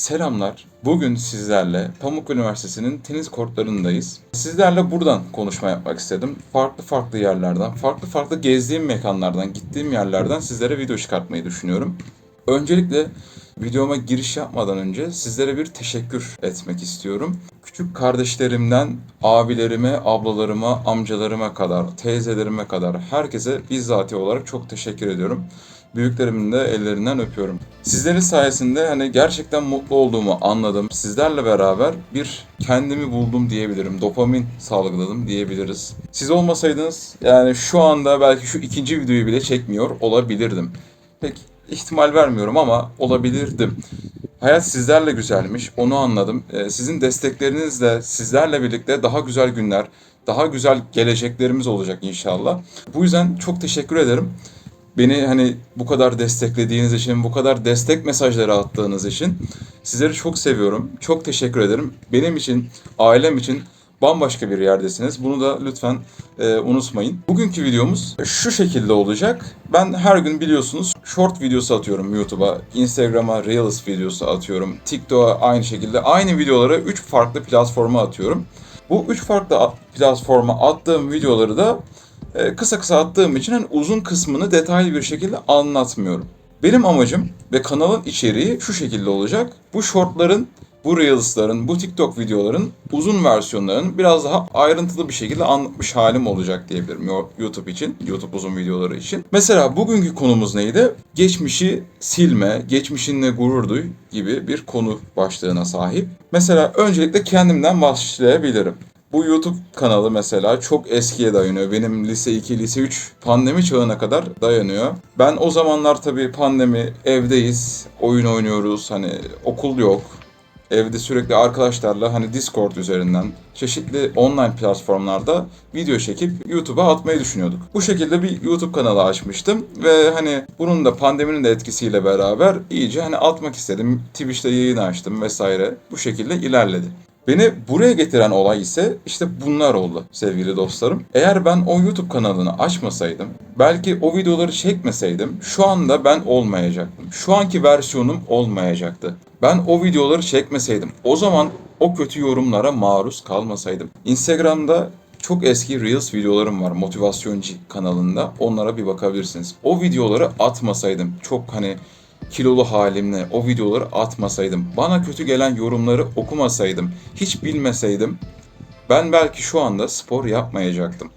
Selamlar. Bugün sizlerle Pamuk Üniversitesi'nin tenis kortlarındayız. Sizlerle buradan konuşma yapmak istedim. Farklı farklı yerlerden, farklı farklı gezdiğim mekanlardan, gittiğim yerlerden sizlere video çıkartmayı düşünüyorum. Öncelikle videoma giriş yapmadan önce sizlere bir teşekkür etmek istiyorum. Küçük kardeşlerimden abilerime, ablalarıma, amcalarıma kadar, teyzelerime kadar herkese bizzati olarak çok teşekkür ediyorum. Büyüklerimin de ellerinden öpüyorum. Sizlerin sayesinde hani gerçekten mutlu olduğumu anladım. Sizlerle beraber bir kendimi buldum diyebilirim. Dopamin salgıladım diyebiliriz. Siz olmasaydınız yani şu anda belki şu ikinci videoyu bile çekmiyor olabilirdim. Pek ihtimal vermiyorum ama olabilirdim. Hayat sizlerle güzelmiş, onu anladım. Ee, sizin desteklerinizle, sizlerle birlikte daha güzel günler, daha güzel geleceklerimiz olacak inşallah. Bu yüzden çok teşekkür ederim. Beni hani bu kadar desteklediğiniz için, bu kadar destek mesajları attığınız için sizleri çok seviyorum. Çok teşekkür ederim. Benim için, ailem için bambaşka bir yerdesiniz. Bunu da lütfen e, unutmayın. Bugünkü videomuz şu şekilde olacak. Ben her gün biliyorsunuz short videosu atıyorum YouTube'a, Instagram'a Reels videosu atıyorum, TikTok'a aynı şekilde. Aynı videoları 3 farklı platforma atıyorum. Bu 3 farklı platforma attığım videoları da e, kısa kısa attığım için hani uzun kısmını detaylı bir şekilde anlatmıyorum. Benim amacım ve kanalın içeriği şu şekilde olacak. Bu shortların, bu reels'ların, bu TikTok videoların uzun versiyonlarının biraz daha ayrıntılı bir şekilde anlatmış halim olacak diyebilirim Yo- YouTube için, YouTube uzun videoları için. Mesela bugünkü konumuz neydi? Geçmişi silme, geçmişinle gurur duy gibi bir konu başlığına sahip. Mesela öncelikle kendimden başlayabilirim. Bu YouTube kanalı mesela çok eskiye dayanıyor. Benim lise 2, lise 3 pandemi çağına kadar dayanıyor. Ben o zamanlar tabii pandemi evdeyiz, oyun oynuyoruz, hani okul yok. Evde sürekli arkadaşlarla hani Discord üzerinden çeşitli online platformlarda video çekip YouTube'a atmayı düşünüyorduk. Bu şekilde bir YouTube kanalı açmıştım ve hani bunun da pandeminin de etkisiyle beraber iyice hani atmak istedim. Twitch'te yayın açtım vesaire. Bu şekilde ilerledi. Beni buraya getiren olay ise işte bunlar oldu sevgili dostlarım. Eğer ben o YouTube kanalını açmasaydım, belki o videoları çekmeseydim şu anda ben olmayacaktım. Şu anki versiyonum olmayacaktı. Ben o videoları çekmeseydim, o zaman o kötü yorumlara maruz kalmasaydım. Instagram'da çok eski Reels videolarım var motivasyoncu kanalında. Onlara bir bakabilirsiniz. O videoları atmasaydım çok hani kilolu halimle o videoları atmasaydım, bana kötü gelen yorumları okumasaydım, hiç bilmeseydim ben belki şu anda spor yapmayacaktım.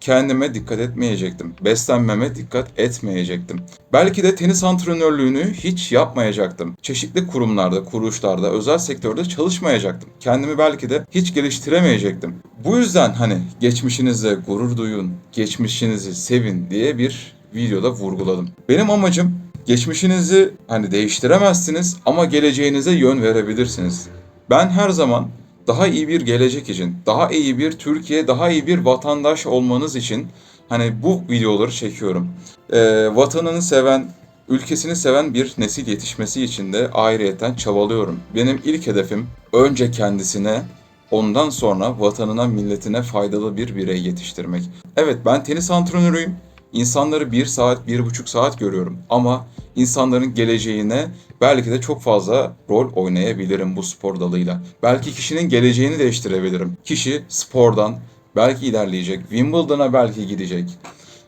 Kendime dikkat etmeyecektim. Beslenmeme dikkat etmeyecektim. Belki de tenis antrenörlüğünü hiç yapmayacaktım. Çeşitli kurumlarda, kuruluşlarda, özel sektörde çalışmayacaktım. Kendimi belki de hiç geliştiremeyecektim. Bu yüzden hani geçmişinizle gurur duyun, geçmişinizi sevin diye bir videoda vurguladım. Benim amacım geçmişinizi hani değiştiremezsiniz ama geleceğinize yön verebilirsiniz. Ben her zaman daha iyi bir gelecek için, daha iyi bir Türkiye, daha iyi bir vatandaş olmanız için hani bu videoları çekiyorum. Ee, vatanını seven, ülkesini seven bir nesil yetişmesi için de ayrıyeten çabalıyorum. Benim ilk hedefim önce kendisine, ondan sonra vatanına, milletine faydalı bir birey yetiştirmek. Evet ben tenis antrenörüyüm. İnsanları bir saat, bir buçuk saat görüyorum. Ama insanların geleceğine belki de çok fazla rol oynayabilirim bu spor dalıyla. Belki kişinin geleceğini değiştirebilirim. Kişi spordan belki ilerleyecek. Wimbledon'a belki gidecek.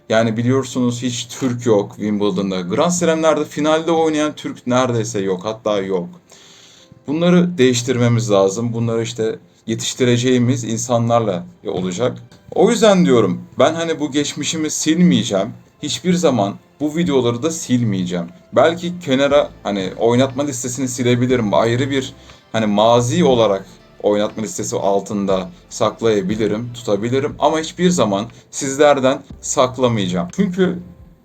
Yani biliyorsunuz hiç Türk yok Wimbledon'da. Grand Slam'lerde finalde oynayan Türk neredeyse yok. Hatta yok. Bunları değiştirmemiz lazım. Bunları işte yetiştireceğimiz insanlarla olacak. O yüzden diyorum ben hani bu geçmişimi silmeyeceğim. Hiçbir zaman bu videoları da silmeyeceğim. Belki kenara hani oynatma listesini silebilirim. Ayrı bir hani mazi olarak oynatma listesi altında saklayabilirim, tutabilirim ama hiçbir zaman sizlerden saklamayacağım. Çünkü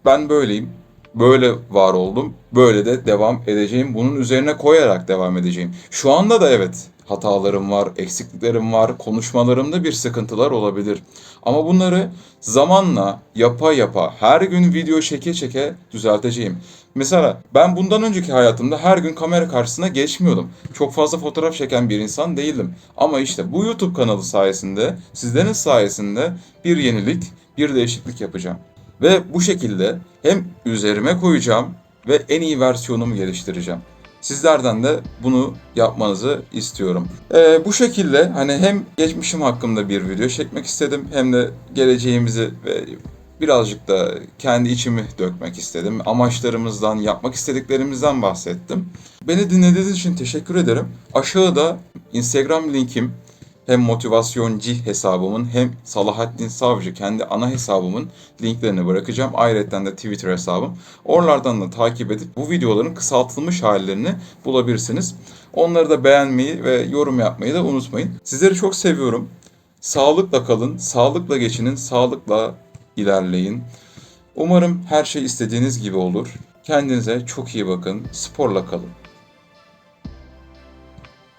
ben böyleyim. Böyle var oldum. Böyle de devam edeceğim. Bunun üzerine koyarak devam edeceğim. Şu anda da evet hatalarım var, eksikliklerim var, konuşmalarımda bir sıkıntılar olabilir. Ama bunları zamanla yapa yapa her gün video çeke çeke düzelteceğim. Mesela ben bundan önceki hayatımda her gün kamera karşısına geçmiyordum. Çok fazla fotoğraf çeken bir insan değildim. Ama işte bu YouTube kanalı sayesinde, sizlerin sayesinde bir yenilik, bir değişiklik yapacağım. Ve bu şekilde hem üzerime koyacağım ve en iyi versiyonumu geliştireceğim. Sizlerden de bunu yapmanızı istiyorum. Ee, bu şekilde hani hem geçmişim hakkında bir video çekmek istedim hem de geleceğimizi ve birazcık da kendi içimi dökmek istedim. Amaçlarımızdan, yapmak istediklerimizden bahsettim. Beni dinlediğiniz için teşekkür ederim. Aşağıda Instagram linkim hem motivasyoncu hesabımın hem Salahattin Savcı kendi ana hesabımın linklerini bırakacağım. Ayrıca de Twitter hesabım. Oralardan da takip edip bu videoların kısaltılmış hallerini bulabilirsiniz. Onları da beğenmeyi ve yorum yapmayı da unutmayın. Sizleri çok seviyorum. Sağlıkla kalın, sağlıkla geçinin, sağlıkla ilerleyin. Umarım her şey istediğiniz gibi olur. Kendinize çok iyi bakın. Sporla kalın.